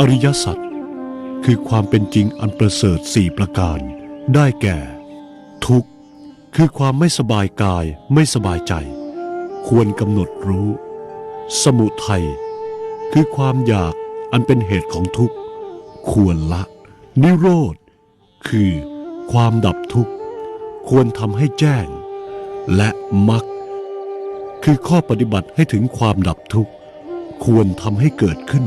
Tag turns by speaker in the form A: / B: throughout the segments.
A: อริยสัจคือความเป็นจริงอันประเสริฐสี่ประการ ได้แก่ ทุกข์คือความไม่สบายกายไม่สบายใจ ควรกำหนดรู้ สมุทัยคือความอยากอันเป็นเหตุของทุกข์ ควรละ นิโรธ คือความดับทุกข์ ควรทำให้แจ้ง และมรรคคือข้อปฏิบัติให้ถึงความดับทุกข์ ควรทำให้เกิดขึ้น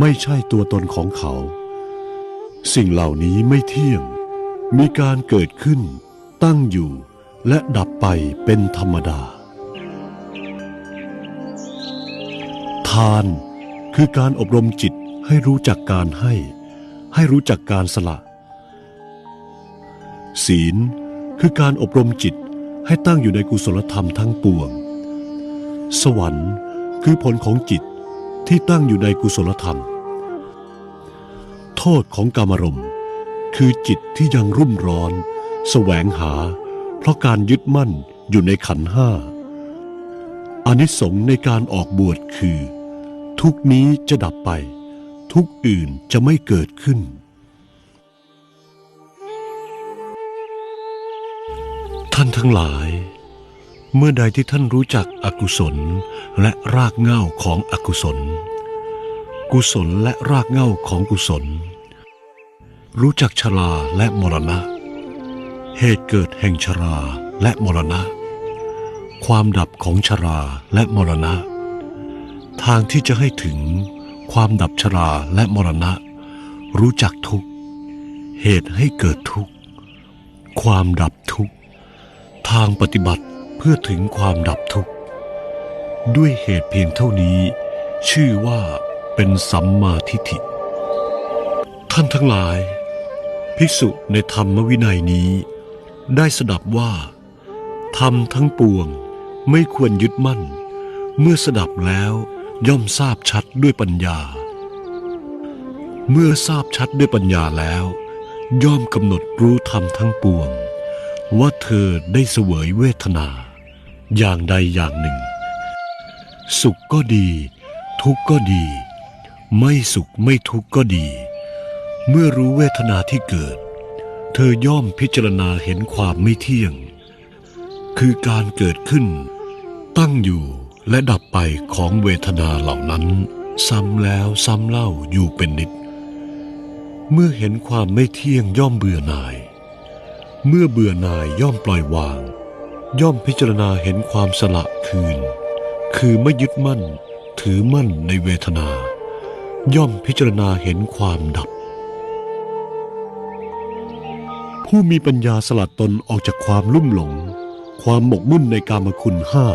A: ไม่ใช่ตัวตนของเขา สิ่งเหล่านี้ไม่เที่ยง มีการเกิดขึ้น ตั้งอยู่ และดับไปเป็นธรรมดา ทานคือการอบรมจิตให้รู้จักการให้ ให้รู้จักการสละ ศีลคือการอบรมจิตให้ตั้งอยู่ในกุศลธรรมทั้งปวง สวรรค์คือผลของจิต ที่ตั้งอยู่ในกุศลธรรม โทษของกามารมณ์ คือจิตที่ยังรุ่มร้อน แสวงหา เพราะการยึดมั่นอยู่ในขันห้าอานิสงส์ในการออกบวชคือ ทุกนี้จะดับไป ทุกอื่นจะไม่เกิดขึ้น ท่านทั้งหลาย เมื่อใดที่ท่านรู้จักอกุศลและรากเหง้าของอกุศล กุศลและรากเหง้าของกุศล รู้จักชราและมรณะ เหตุเกิดแห่งชราและมรณะ ความดับของชราและมรณะ ทางที่จะให้ถึงความดับชราและมรณะ รู้จักทุกเหตุให้เกิดทุกความดับทุกทางปฏิบัติ เพื่อถึงความดับทุกข์ ด้วยเหตุเพียงเท่านี้ ชื่อว่าเป็นสัมมาทิฏฐิ ท่านทั้งหลาย ภิกษุในธรรมวินัยนี้ ได้สดับว่า ธรรมทั้งปวงไม่ควรยึดมั่น เมื่อสดับแล้วย่อมทราบชัดด้วยปัญญา เมื่อทราบชัดด้วยปัญญาแล้ว ย่อมกำหนดรู้ธรรมทั้งปวง ว่าเธอได้เสวยเวทนา อย่างใดอย่างหนึ่ง สุขก็ดี ทุกข์ก็ดี ไม่สุขไม่ทุกข์ก็ดี เมื่อรู้เวทนาที่เกิด เธอย่อมพิจารณาเห็นความไม่เที่ยง คือการเกิดขึ้น ตั้งอยู่และดับไปของเวทนาเหล่านั้น ซ้ำแล้วซ้ำเล่าอยู่เป็นนิด เมื่อเห็นความไม่เที่ยงย่อมเบื่อหน่าย เมื่อเบื่อหน่ายย่อมปล่อยวาง ย่อมพิจารณาเห็นความสละคืน คือไม่ยึดมั่น ถือมั่นในเวทนา ย่อมพิจารณาเห็นความดับ ผู้มีปัญญาสลัดตนออกจากความลุ่มหลง ความหมกมุ่นในกามคุณห้า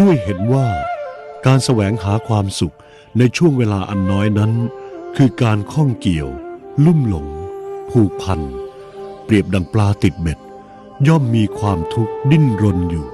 A: ด้วยเห็นว่าการแสวงหาความสุขในช่วงเวลาอันน้อยนั้น คือการข้องเกี่ยว ลุ่มหลง ผูกพัน เปรียบดังปลาติดเบ็ด ย่อมมีความทุกข์ดิ้นรนอยู่